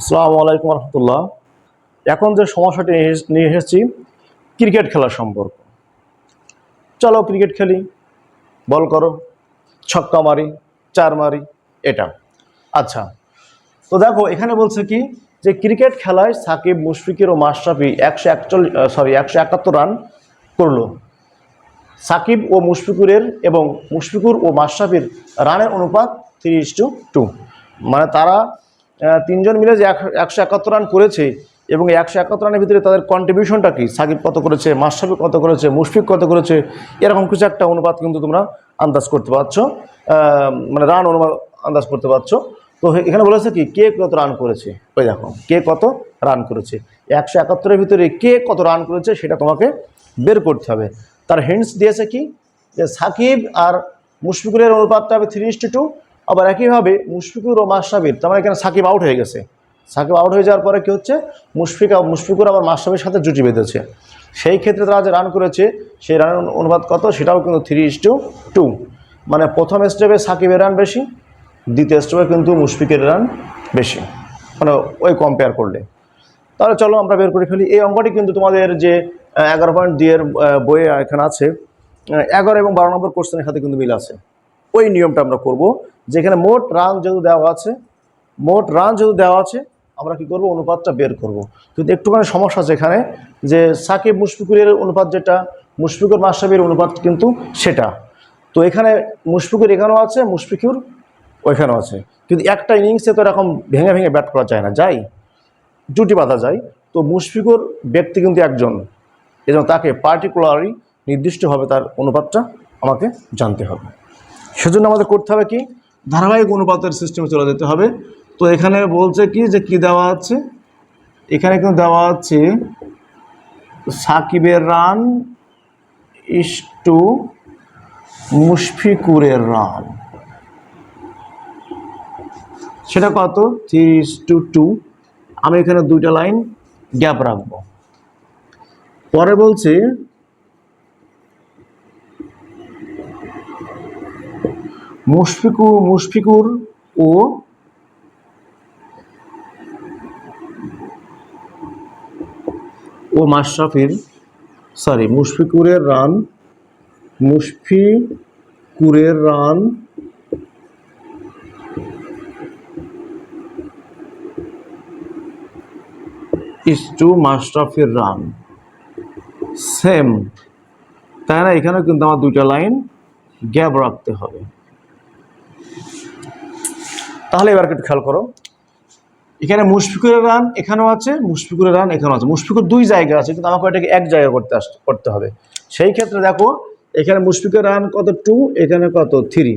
আসসালামু আলাইকুম রহমতুল্লাহ। এখন যে সমস্যাটি নিয়ে এসেছি, ক্রিকেট খেলার সম্পর্ক। চলো ক্রিকেট খেলি, বল করো, ছক্কা মারি, চার মারি, এটা। আচ্ছা তো দেখো, এখানে বলছে কি, যে ক্রিকেট খেলায় সাকিব মুশফিকের ও মাশরাফি একশো একচল্লিশ সরি একশো একাত্তর রান করল। সাকিব ও মুশফিকুরের এবং মুশফিকুর ও মাশরাফির রানের অনুপাত থ্রি ইস টু টু। মানে তারা তিনজন মিলে যে এক- একশো একাত্তর রান করেছে এবং একশো একাত্তর রানের ভিতরে তাদের কন্ট্রিবিউশনটা কি? সাকিব কত করেছে? মাশরাফি কত করেছে? মুশফিক কত করেছে? এরকম কিছু একটা অনুপাত কিন্তু তোমরা আন্দাজ করতে পারছ। মানে রান অনুপাত আন্দাজ করতে পারছ। তো এখানে বলেছে কি, কে কত রান করেছে? ওই দেখো, কে কত রান করেছে? একশো একাত্তরের ভিতরে কে কত রান করেছে সেটা তোমাকে বের করতে হবে। তার হিন্টস দিয়েছে কি? যে সাকিব আর মুশফিকুরের অনুপাতটা হবে থ্রি ইস টু আবার একইভাবে মুশফিকুর ও মাশরাফির, তার মানে এখানে সাকিব আউট হয়ে গেছে। সাকিব আউট হয়ে যাওয়ার পরে কী হচ্ছে? মুশফিক মুশফিকুর আবার মাশরাফির সাথে জুটি বেঁধেছে। সেই ক্ষেত্রে তারা যে রান করেছে, সেই রানের অনুবাদ কত? সেটাও কিন্তু থ্রি ইস টু টু মানে প্রথম স্টেপে সাকিবের রান বেশি, দ্বিতীয় স্টেপে কিন্তু মুশফিকের রান বেশি। মানে ওই কম্পেয়ার করলে। তাহলে চলো আমরা বের করে ফেলি। এই অঙ্কটি কিন্তু তোমাদের যে এগারো পয়েন্ট দুইয়ের বইয়ে এখানে আছে। এগারো এবং বারো নম্বর কোশ্চেনের সাথে কিন্তু মিল আছে। ওই নিয়মটা আমরা করব। যেখানে মোট রান যেহেতু দেওয়া আছে, মোট রান যেহেতু দেওয়া আছে, আমরা কি করব? অনুপাতটা বের করব। কিন্তু একটুখানি সমস্যা আছে এখানে, যে সাকিব মুশফিকুরের অনুপাত যেটা, মুশফিকুর মাশরাফির অনুপাত কিন্তু সেটা। তো এখানে মুশফিকুর এখানেও আছে, মুশফিকুর ওইখানেও আছে। কিন্তু একটা ইনিংসে তো এরকম ভেঙে ভেঙে ব্যাট করা যায় না, যাই। জুটি বাঁধা যায়। তো মুশফিকুর ব্যক্তি কিন্তু একজন। এবং তাকে পার্টিকুলারলি নির্দিষ্টভাবে তার অনুপাতটা আমাকে জানতে হবে। সেজন্য আমাদের করতে হবে কি? ধারাবাহিক অনুপাতের সিস্টেমে চলে যেতে হবে। তো এখানে বলছে কি যে কি দেওয়া আছে? এখানে কিন্তু দেওয়া আছে, সাকিবের রান ইস টু মুশফিকুরের রান। সেটা কত? থ্রি টু টু আমি এখানে দুইটা লাইন গ্যাপ রাখব। পরে বলছে মুশফিকু, মুশফিকুর ও ও মাশরাফির সরি মুশফিকুরের রান মুশফিকুরের রান ইস টু মাশরাফির রান। সেম তাই না? এখানেও কিন্তু আমার দুইটা লাইন গ্যাপ রাখতে হবে। তাহলে এবার একটু খেয়াল করো। এখানে মুশফিকুরের রান এখানেও আছে, মুশফিকুরের রান এখানেও আছে। মুশফিকুর দুই জায়গা আছে, কিন্তু আমাকে এটাকে এক জায়গা করতে আস, করতে হবে। সেই ক্ষেত্রে দেখো, এখানে মুশফিকের রান কত? টু এখানে কত? থ্রি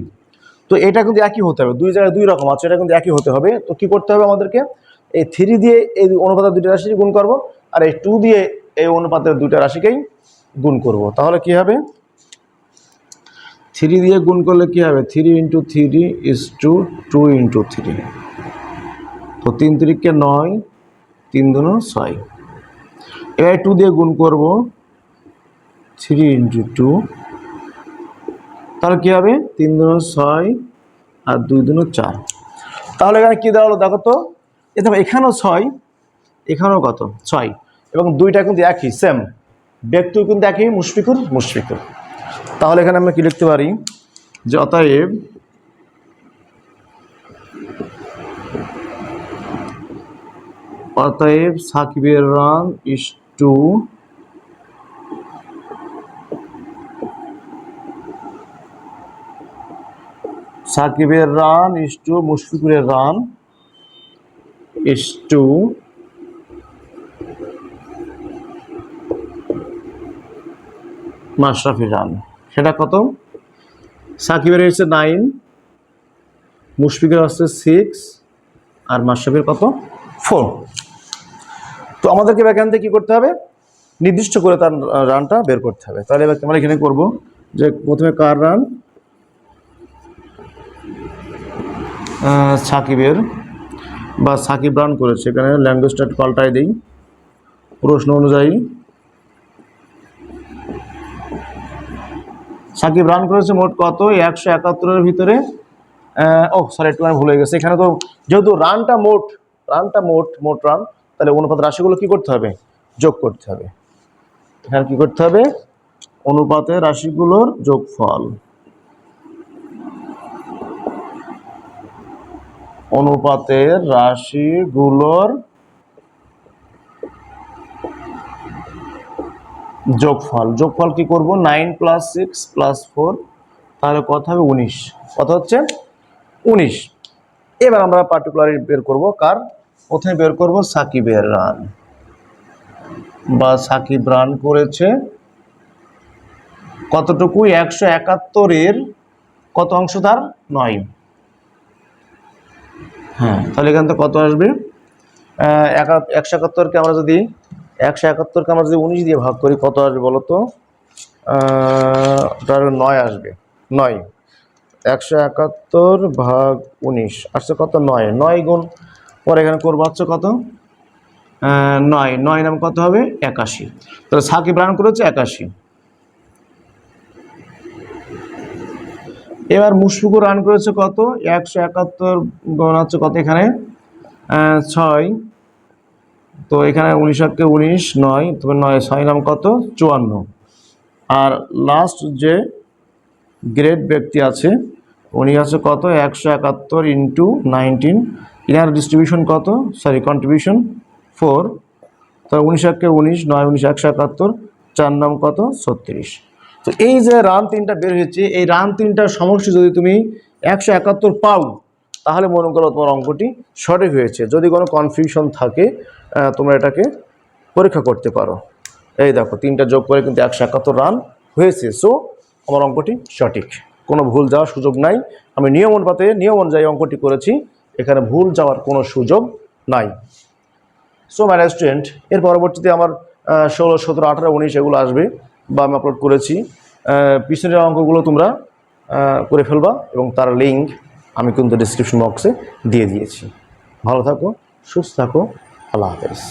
তো এটা কিন্তু একই হতে হবে, দুই জায়গায় দুই রকম আছে, এটা কিন্তু একই হতে হবে। তো কি করতে হবে আমাদেরকে? এই থ্রি দিয়ে এই অনুপাতের দুইটা রাশি গুণ করব, আর এই টু দিয়ে এই অনুপাতের দুইটা রাশিকেই গুণ করব। তাহলে কি হবে? থ্রি দিয়ে গুণ করলে কী হবে? Three into three is to two into three. তো তিন তিরিককে নয়, তিন দুনো ছয়। এবার টু দিয়ে গুণ করব থ্রি ইন্টু টু তাহলে কী হবে? তিন দুনো ছয় আর দুই দুনো চার। তাহলে এখানে কী দেওয়া হলো দেখো তো? এ দেখো, এখানেও ছয়, এখানেও কত? ছয়। এবং দুইটা কিন্তু একই সেম ব্যক্তিও কিন্তু একই, মুশফিকুর মুশফিকুর। তাহলে এখানে আমরা কি লিখতে পারি? যে অতএব অতএব সাকিবের রান ইস টু সাকিবের রান ইস টু মুশফিকুরের রান ইস টু মাশরাফির রান সেটা কত সাকিবের হচ্ছে নাইন মুশফিকের হচ্ছে সিক্স আর মাশরাফির কত? ফোর তো আমাদেরকে থেকে কী করতে হবে? নির্দিষ্ট করে তার রানটা বের করতে হবে। তাহলে এবার আমরা এখানে করব যে প্রথমে কার রান সাকিবের। বা সাকিব রান করেছে। এখানে ল্যাঙ্গুয়েজটা একটু পাল্টাই দিই। প্রশ্ন অনুযায়ী সাকিব রান করেছে মোট কত? একশো একাত্তরের ভিতরে। ও সরি একটু ভুলে গেছে। এখানে তো যেহেতু রানটা মোট রানটা মোট মোট রান তাহলে অনুপাত রাশিগুলো কি করতে হবে? যোগ করতে হবে। এখানে কি করতে হবে? অনুপাতের রাশিগুলোর যোগফল। অনুপাতের রাশিগুলোর যোগফল। যোগফল কি করব? Nine plus six plus four তাহলে কত হবে? উনিশ। কত হচ্ছে? উনিশ। এবার আমরা পার্টিকুলার বের করব কার? প্রথমে বের করব? সাকিবের রান বা সাকিব রান করেছে কতটুকু? একশো একাত্তরের কত অংশ তার? নয়। হ্যাঁ তাহলে এখান থেকে কত আসবে? একশো একাত্তরকে আমরা যদি একশো একাত্তরকে আমরা যদি উনিশ দিয়ে ভাগ করি, কত আসবে বলো তো? তার নয় আসবে। নয়। একশো একাত্তর ভাগ উনিশ, আসছে কত? নয়। নয় গুণ পরে এখানে করব হচ্ছে কত? নয়। নয় নাম কত হবে? একাশি। তাহলে সাকিব রান করেছে একাশি। এবার মুশফিকুর রান করেছে কত? একশো একাত্তর গুণ হচ্ছে কত এখানে? ছয়। তো এখানে উনিশ আটকে উনিশ, নয়, তবে নয়, ছয় নাম কত? চুয়ান্ন। আর লাস্ট যে গ্রেট ব্যক্তি আছে, উনি আছে কত? একশো একাত্তর ইন্টু নাইনটিন ইনার ডিস্ট্রিবিউশন কত? সরি কন্ট্রিবিউশন ফোর তো উনিশ একে উনিশ, নয়, উনিশ, একশো একাত্তর, চার নাম কত? ছত্রিশ। তো এই যে রান তিনটা বের হয়েছে, এই রান তিনটার সমষ্টি যদি তুমি একশো একাত্তর পাও তাহলে মনে করো তোমার অঙ্কটি সঠিক হয়েছে। যদি কোনো কনফিউশন থাকে তোমরা এটাকে পরীক্ষা করতে পারো। এই দেখো, তিনটা যোগ করে কিন্তু একশো একাত্তর রান হয়েছে। সো আমার অঙ্কটি সঠিক। কোনো ভুল যাওয়ার সুযোগ নাই। আমি নিয়ম অনুপাতে নিয়ম অনুযায়ী অঙ্কটি করেছি। এখানে ভুল যাওয়ার কোনো সুযোগ নাই। সো মাই স্টুডেন্ট এর পরবর্তীতে আমার ষোলো, সতেরো, আঠারো, উনিশ এগুলো আসবে বা আমি আপলোড করেছি। পিছনের অঙ্কগুলো তোমরা করে ফেলবা এবং তার লিঙ্ক আমি কিন্তু ডিসক্রিপশন বক্সে দিয়ে দিয়েছি। ভালো থাকো সুস্থ থাকো আল্লাহ হাফেজ।